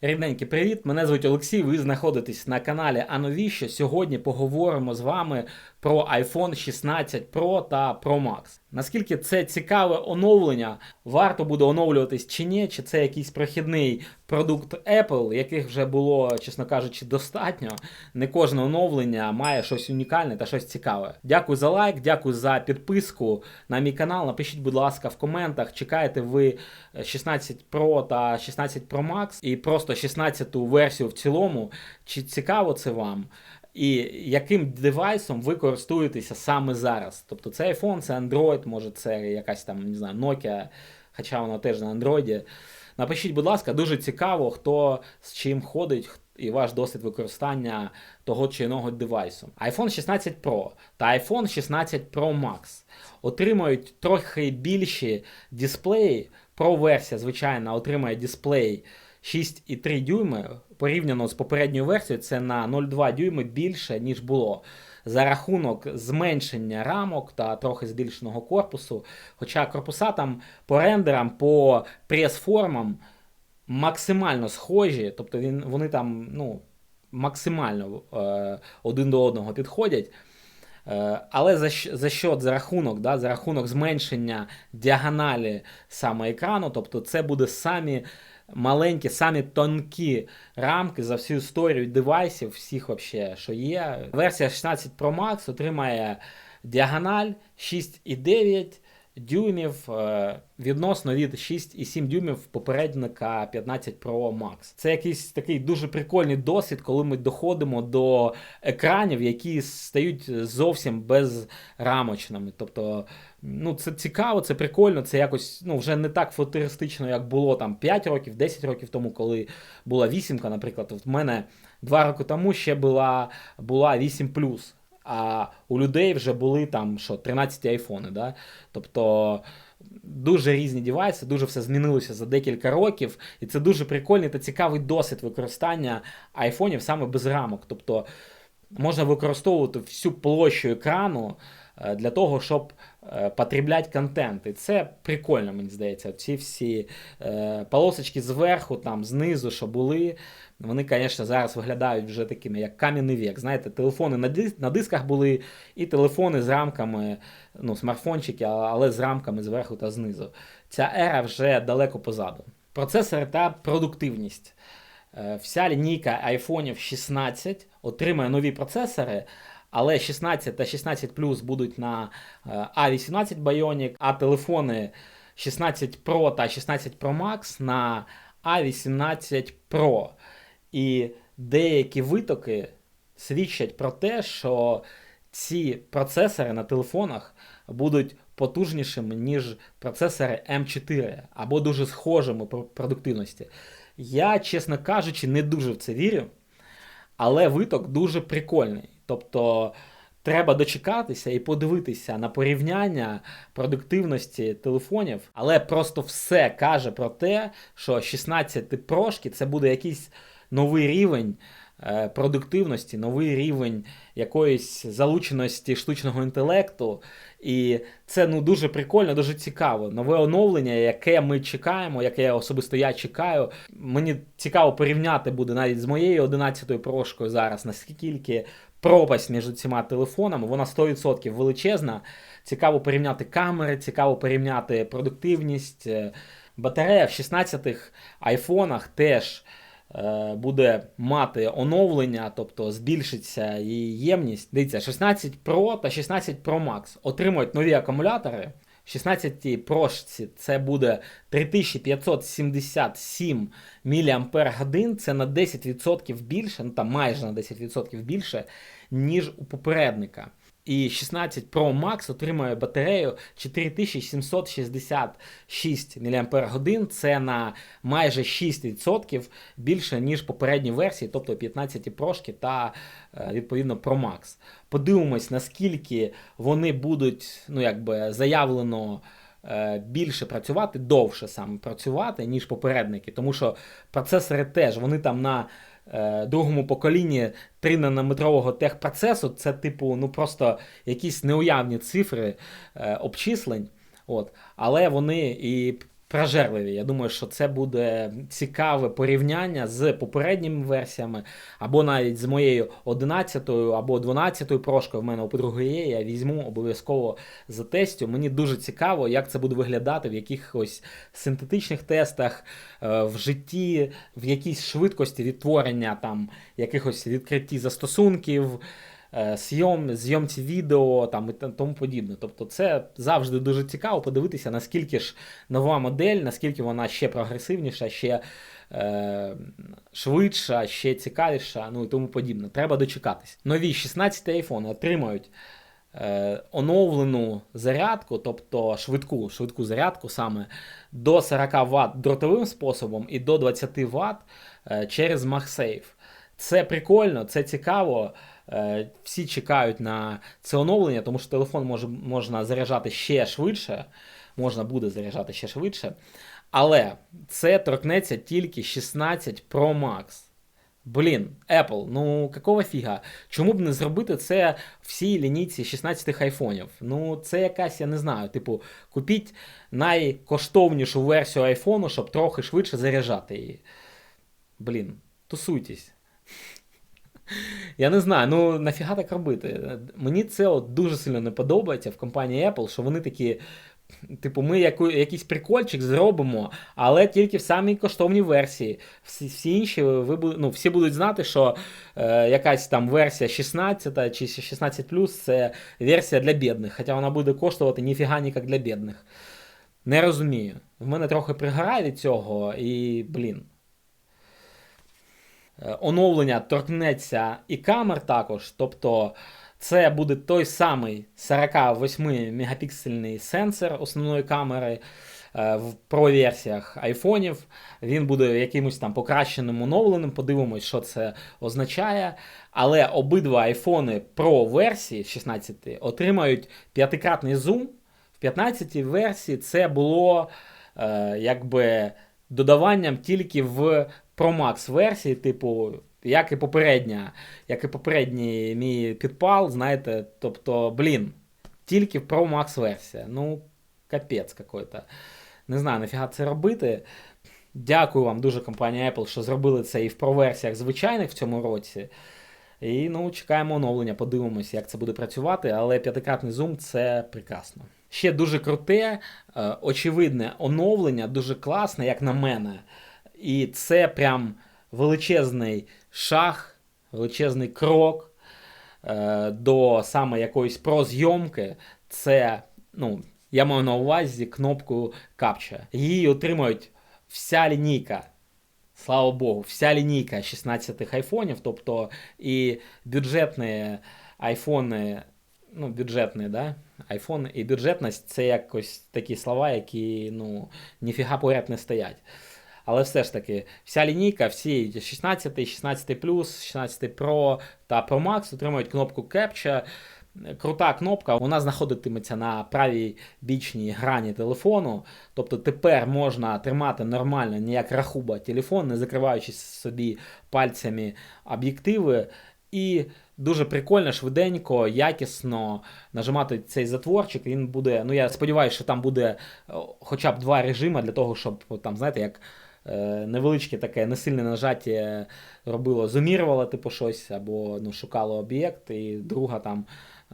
Рідненький привіт! Мене звуть Олексій. Ви знаходитесь на каналі А Новіщо. Сьогодні поговоримо з вами про iPhone 16 Pro та Pro Max. Наскільки це цікаве оновлення, варто буде оновлюватись чи ні, чи це якийсь прохідний продукт Apple, яких вже було, чесно кажучи, достатньо. Не кожне оновлення має щось унікальне та щось цікаве. Дякую за лайк, дякую за підписку на мій канал. Напишіть, будь ласка, в коментах, чекаєте ви 16 Pro та 16 Pro Max і просто 16-ту версію в цілому. Чи цікаво це вам? І яким девайсом ви користуєтеся саме зараз? Тобто це iPhone, це Android, може це якась там, не знаю, Nokia, хоча вона теж на Android. Напишіть, будь ласка, дуже цікаво, хто з чим ходить і ваш досвід використання того чи іного девайсу. iPhone 16 Pro та iPhone 16 Pro Max отримують трохи більші дисплеї. Pro версія, звичайно, отримає дисплей 6,3 дюйми. Порівняно з попередньою версією, це на 0,2 дюйми більше, ніж було. За рахунок зменшення рамок та трохи збільшеного корпусу. Хоча корпуса там по рендерам, по прес-формам максимально схожі, тобто він, вони там ну, максимально е, один до одного підходять. Е, Але за, за що за рахунок, да, за рахунок зменшення діагоналі саме екрану, тобто це буде самі маленькі, самі тонкі рамки за всю історію девайсів, всіх вообще, що є. Версія 16 Pro Max отримає діагональ 6,9 дюймів е, відносно від 6,7 дюймів попередника 15 Pro Max. Це якийсь такий дуже прикольний досвід, коли ми доходимо до екранів, які стають зовсім безрамочними. Тобто, ну це цікаво, це прикольно, це якось ну, вже не так футуристично, як було там 5 років, 10 років тому, коли була вісімка, наприклад. В мене 2 роки тому ще була, була 8 а у людей вже були там що 13 айфони. Да? Тобто дуже різні девайси, дуже все змінилося за декілька років, і це дуже прикольний та цікавий досвід використання айфонів саме без рамок. Тобто можна використовувати всю площу екрану е, для того, щоб е, потребляти контент. І це прикольно, мені здається. Ці всі е, полосочки зверху, там, знизу, що були, вони, звісно, зараз виглядають вже такими, як кам'яний вік. Знаєте, телефони на, дис- на дисках були, і телефони з рамками, ну, смартфончики, але з рамками зверху та знизу. Ця ера вже далеко позаду. Процесори та продуктивність. Е, Вся лінійка айфонів 16 отримає нові процесори, але 16 та 16 Plus будуть на е, A18 Bionic, а телефони 16 Pro та 16 Pro Max на A18 Pro. І деякі витоки свідчать про те, що ці процесори на телефонах будуть потужнішими, ніж процесори М4, або дуже схожими по продуктивності. Я, чесно кажучи, не дуже в це вірю, але виток дуже прикольний. Тобто треба дочекатися і подивитися на порівняння продуктивності телефонів, але просто все каже про те, що 16 прошки це буде якийсь новий рівень продуктивності, новий рівень якоїсь залученості штучного інтелекту. І це ну дуже прикольно, дуже цікаво. Нове оновлення, яке ми чекаємо, яке особисто я чекаю. Мені цікаво порівняти буде навіть з моєю 11-ю прошкою зараз, наскільки пропасть між цими телефонами, вона 100% величезна. Цікаво порівняти камери, цікаво порівняти продуктивність. Е, Батарея в 16-х айфонах теж е, буде мати оновлення, тобто збільшиться її ємність. Дивіться, 16 Pro та 16 Pro Max отримують нові акумулятори. 16 прошці це буде 3577 мАч, це на 10% більше, ну там майже на 10% більше, ніж у попередника. І 16 Pro Max отримує батарею 4766 мАч, це на майже 6% більше, ніж попередні версії, тобто 15 прошки та е, відповідно Pro Max. Подивимось, наскільки вони будуть, ну якби заявлено. е, Більше працювати, довше саме працювати, ніж попередники, тому що процесори теж вони там на другому поколінні 3 нанометрового техпроцесу, це типу, ну просто якісь неуявні цифри е, обчислень. От. Але вони і прожерливі. Я думаю, що це буде цікаве порівняння з попередніми версіями, або навіть з моєю 11 або 12 прошкою. В мене у подруги є. Я візьму обов'язково за тестю. Мені дуже цікаво, як це буде виглядати в якихось синтетичних тестах, е, в житті, в якійсь швидкості відтворення там якихось відкритті застосунків. Е, Зйом, зйомці відео там і тому подібне. Тобто, це завжди дуже цікаво подивитися, наскільки ж нова модель, наскільки вона ще прогресивніша, ще е, швидша, ще цікавіша, ну і тому подібне. Треба дочекатись. Нові 16 iPhone отримають е, оновлену зарядку, тобто швидку, швидку зарядку саме до 40 Вт дротовим способом і до 20 Вт е, через MagSafe. Це прикольно, це цікаво. Е, Всі чекають на це оновлення, тому що телефон може, можна заряджати ще швидше, можна буде заряджати ще швидше. Але це торкнеться тільки 16 Pro Max. Блін, Apple, ну какого фіга? Чому б не зробити це всій лінійці 16 айфонів? Ну, це якась, я не знаю, типу, купіть найкоштовнішу версію айфону, щоб трохи швидше заряджати її. Блін, тусуйтесь. Я не знаю, ну нафіга так робити. Мені це от дуже сильно не подобається в компанії Apple, що вони такі. Типу, ми яку, якийсь прикольчик зробимо, але тільки в самій коштовній версії. Всі, всі інші ви ну, всі будуть знати, що е, якась там версія 16 чи 16 це версія для бідних, хоча вона буде коштувати ніфіга ніяк для бідних. Не розумію. В мене трохи пригорає від цього, і, блін. Е, Оновлення торкнеться і камер також. Тобто це буде той самий 48 мегапіксельний сенсор основної камери е, в Pro версіях айфонів. Він буде якимось там покращеним оновленим. Подивимось, що це означає. Але обидва айфони Pro версії 16 отримають п'ятикратний зум. В 15 версії це було е, якби додаванням тільки в Pro Max версії, типу, як і попередня, як і попередній мій підпал, знаєте, тобто, блін, тільки Pro Max версія. Ну, капець какой-то. Не знаю, нафіга це робити. Дякую вам дуже, компанія Apple, що зробили це і в Pro версіях звичайних в цьому році. І ну, чекаємо оновлення, подивимось, як це буде працювати, але п'ятикратний зум це прекрасно. Ще дуже круте, е, очевидне оновлення, дуже класне, як на мене. І це прям величезний шаг, величезний крок е, до саме якоїсь прозйомки. Це, ну, я маю на увазі кнопку Captcha. Її отримують вся лінійка. Слава Богу, вся лінійка 16 айфонів, тобто і бюджетні айфони, ну, бюджетні, да? Айфон і бюджетність це якось такі слова, які ну, ніфіга поряд не стоять. Але все ж таки, вся лінійка, всі 16, 16 16 Pro та Pro Max отримують кнопку Captcha. Крута кнопка, вона знаходитиметься на правій бічній грані телефону. Тобто тепер можна тримати нормально, ніяк рахуба телефон, не закриваючи собі пальцями об'єктиви. І дуже прикольно, швиденько, якісно нажимати цей затворчик. Він буде. Ну я сподіваюся, що там буде хоча б два режими для того, щоб там, знаєте, як е, невеличке таке несильне нажаття робило, зумірувало типу щось, або ну, шукало об'єкт, і друга там.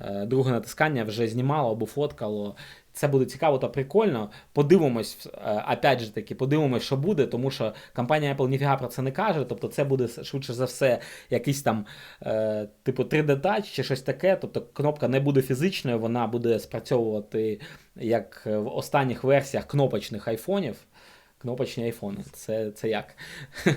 е, Друге натискання вже знімало або фоткало. Це буде цікаво та прикольно. Подивимось, е, опять же таки, подивимось, що буде, тому що компанія Apple ніфіга про це не каже. Тобто це буде швидше за все якийсь там е, типу 3D Touch чи щось таке. Тобто кнопка не буде фізичною, вона буде спрацьовувати як в останніх версіях кнопочних айфонів. Кнопочні айфони. Це, це як?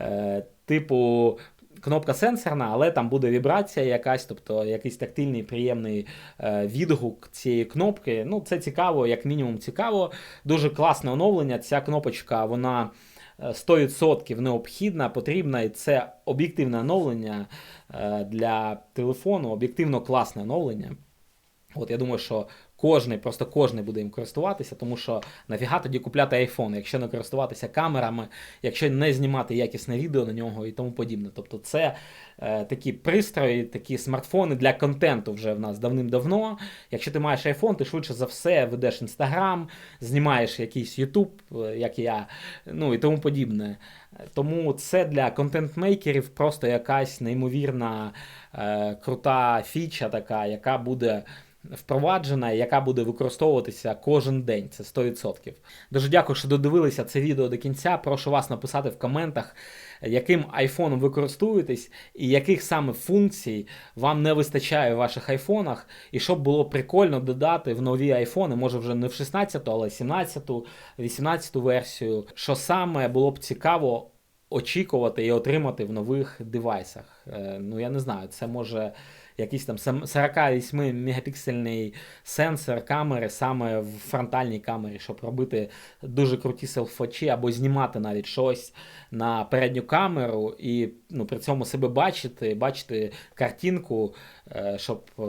Е, Типу. Кнопка сенсорна, але там буде вібрація якась, тобто якийсь тактильний приємний е, відгук цієї кнопки. Ну, це цікаво, як мінімум цікаво. Дуже класне оновлення. Ця кнопочка, вона е, 100% необхідна, потрібна, і це об'єктивне оновлення е, для телефону, об'єктивно класне оновлення. От я думаю, що Кожний, просто кожний буде їм користуватися, тому що нафіга тоді купляти iPhone, якщо не користуватися камерами, якщо не знімати якісне відео на нього і тому подібне. Тобто це е, такі пристрої, такі смартфони для контенту вже в нас давним-давно. Якщо ти маєш iPhone, ти швидше за все ведеш Instagram, знімаєш якийсь YouTube, е, як я, ну і тому подібне. Тому це для контент-мейкерів просто якась неймовірна е, крута фіча, така, яка буде впроваджена, яка буде використовуватися кожен день. Це 100%. Дуже дякую, що додивилися це відео до кінця. Прошу вас написати в коментах, яким айфоном ви користуєтесь і яких саме функцій вам не вистачає в ваших айфонах, і щоб було прикольно додати в нові айфони, може вже не в 16, але 17, 18 версію, що саме було б цікаво очікувати і отримати в нових девайсах. Е, Ну я не знаю, це може якийсь там 48 мегапіксельний сенсор камери саме в фронтальній камері, щоб робити дуже круті селфочі або знімати навіть щось на передню камеру і ну, при цьому себе бачити, бачити картинку, е, щоб е,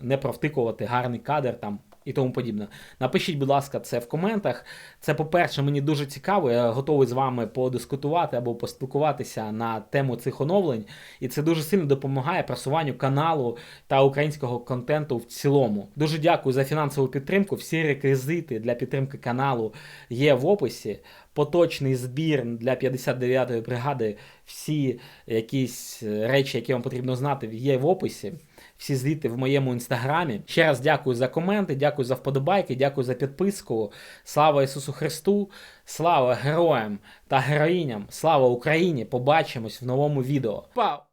не провтикувати гарний кадр там. І тому подібне. Напишіть, будь ласка, це в коментах. Це, по-перше, мені дуже цікаво. Я готовий з вами подискутувати або поспілкуватися на тему цих оновлень. І це дуже сильно допомагає просуванню каналу та українського контенту в цілому. Дуже дякую за фінансову підтримку. Всі реквізити для підтримки каналу є в описі. Поточний збір для 59-ї бригади, всі якісь речі, які вам потрібно знати, є в описі. Всі звіти в моєму інстаграмі. Ще раз дякую за коменти, дякую за вподобайки, дякую за підписку. Слава Ісусу Христу, слава героям та героїням, слава Україні! Побачимось в новому відео. Пау!